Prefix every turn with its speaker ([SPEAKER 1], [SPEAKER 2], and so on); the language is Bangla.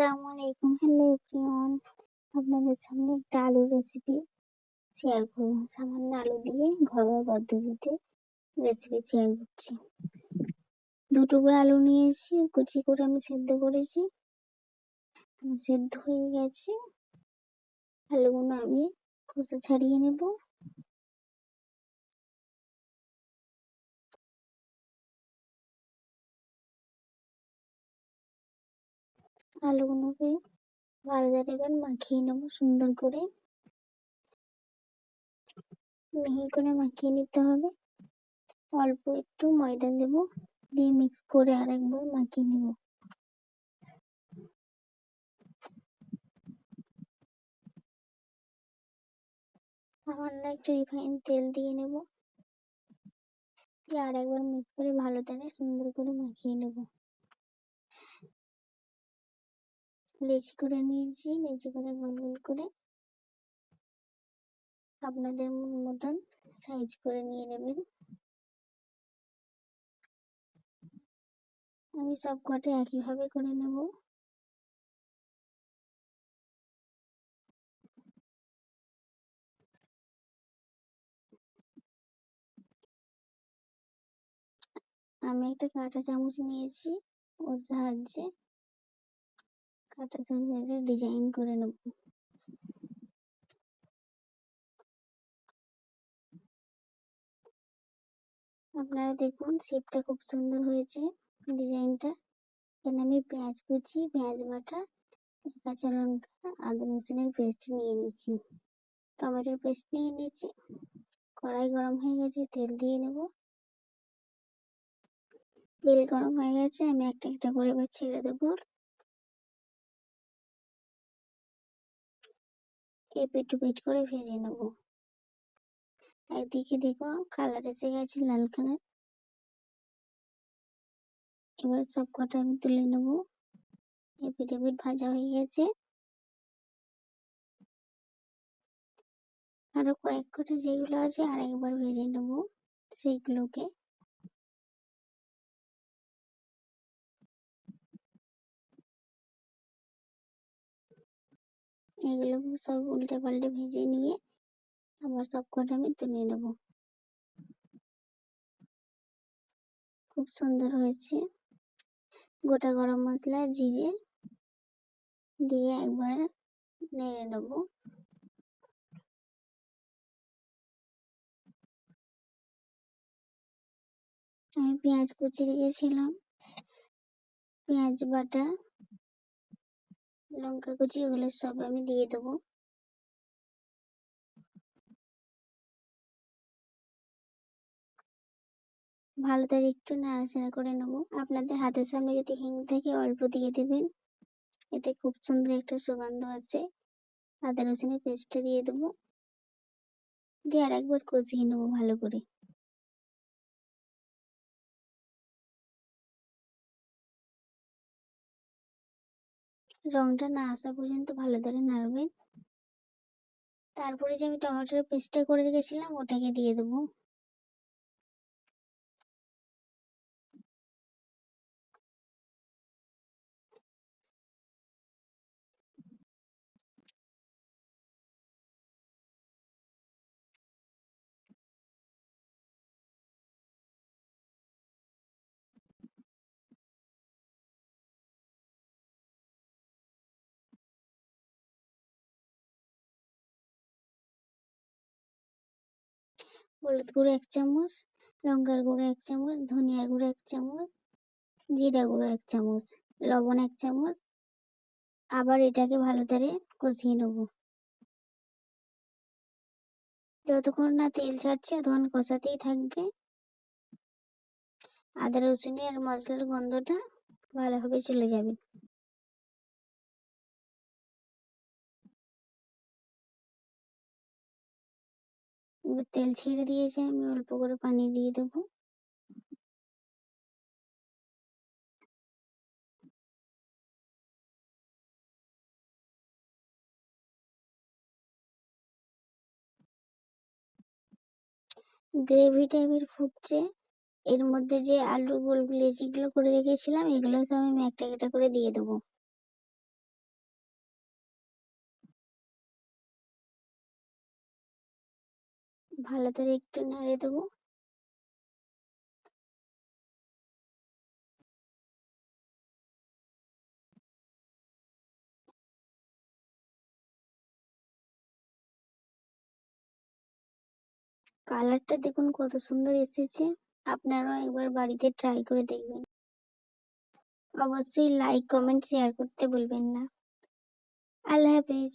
[SPEAKER 1] আসসালামু আলাইকুম। হ্যালো এভরিওয়ান আপনাদের সামনে একটা আলুর রেসিপি শেয়ার করব। সামান্য আলু দিয়ে ঘরোয়া পদ্ধতিতে রেসিপি শেয়ার করছি। দুটো করে আলু নিয়েছি, কুচি করে আমি সেদ্ধ করেছি। সেদ্ধ হয়ে গেছে। আলুগুলো আমি খোসা ছাড়িয়ে নেব। আলুগুলোকে ভালো এবার মাখিয়ে নেব সুন্দর করে। মিহি করে মাখিয়ে নিতে হবে। অল্প একটু ময়দা দেব, দিয়ে মিক্স করে আরেকবার মাখিয়ে নেব। সামান্য একটু রিফাইন তেল দিয়ে নেব। দিয়ে আরেকবার মিক্স করে ভালো করে সুন্দর করে মাখিয়ে নেব। লেচি করে নিয়েছি লেচি করে গোল গোল করে। আপনাদের মতন সাইজ করে নিয়ে নেবেন। আমি সব কটা একইভাবে করে নেব। আমি একটা কাঁটা চামচ নিয়েছি, ওর সাহায্যে। কাঁটা চামচে ডিজাইন করে নেব। আপনারা দেখুন শেপটা খুব সুন্দর হয়েছে ডিজাইনটা এখানে আমি পেঁয়াজ কুচি, পেঁয়াজ বাটা, কাঁচা লঙ্কা, আদা রসুনের পেস্ট নিয়ে নিয়েছি। টমেটোর পেস্ট নিয়ে নিয়েছি। কড়াই গরম হয়ে গেছে, তেল দিয়ে নেব। তেল গরম হয়ে গেছে, আমি একটা একটা করে এবার ছেড়ে দেবো। এপিট টুপিট করে ভেজে নেব। একদিকে দেখো কালার এসে গেছে লাল কালার এবার সব কটা আমি তুলে নেব। এপিট এপিট ভাজা হয়ে গেছে। আরও কয়েক কটা যেগুলো আছে আর একবার ভেজে নেব সেইগুলোকে। এগুলো সব উল্টে পাল্টে ভেজে নিয়ে আবার সব কটা আমি তুলে নেব। খুব সুন্দর হয়েছে। গোটা গরম মশলা, জিরে দিয়ে একবার নেড়ে নেব। আমি পেঁয়াজ কুচি রেখেছিলাম। পেঁয়াজ বাটা লঙ্কা কুচি ওগুলো সব আমি দিয়ে দেবো। ভালো করে একটু নাড়াচাড়া করে নেব। আপনাদের হাতের সামনে যদি হিং থাকে, অল্প দিয়ে দেবেন। এতে খুব সুন্দর একটা সুগন্ধ আছে। আদা রসুনের পেস্টটা দিয়ে দেবো। দিয়ে আর একবার কষিয়ে নেব ভালো করে। রংটা না আসা পর্যন্ত ভালো করে নাড়বেন তারপরে যে আমি টমেটোর পেস্টটা করে রেখেছিলাম, ওটাকে দিয়ে দেবো। হলুদ গুঁড়ো এক চামচ, লঙ্কার গুঁড়ো এক চামচ ধনিয়ার গুঁড়ো এক চামচ, জিরা গুঁড়ো এক চামচ, লবণ এক চামচ। আবার এটাকে ভালো করে কষিয়ে নেব। যতক্ষণ না তেল ছাড়ছে, ততক্ষণ কষাতেই থাকবে। আদা রসুনের আর মশলার গন্ধটা ভালোভাবে চলে যাবে। তেল ছেড়ে দিয়েছে, আমি অল্প করে পানি দিয়ে দেবো। গ্রেভি টাইপের ফুটছে। এর মধ্যে যে আলু গোলগুলো যেগুলো করে রেখেছিলাম, এগুলো সব আমি একটা একটা করে দিয়ে দেবো। ভালো করে একটু নাড়ে দেবো। কালারটা দেখুন কত সুন্দর এসেছে। আপনারাও একবার বাড়িতে ট্রাই করে দেখবেন। অবশ্যই লাইক কমেন্ট শেয়ার করতে বলবেন না। আল্লাহ হাফেজ।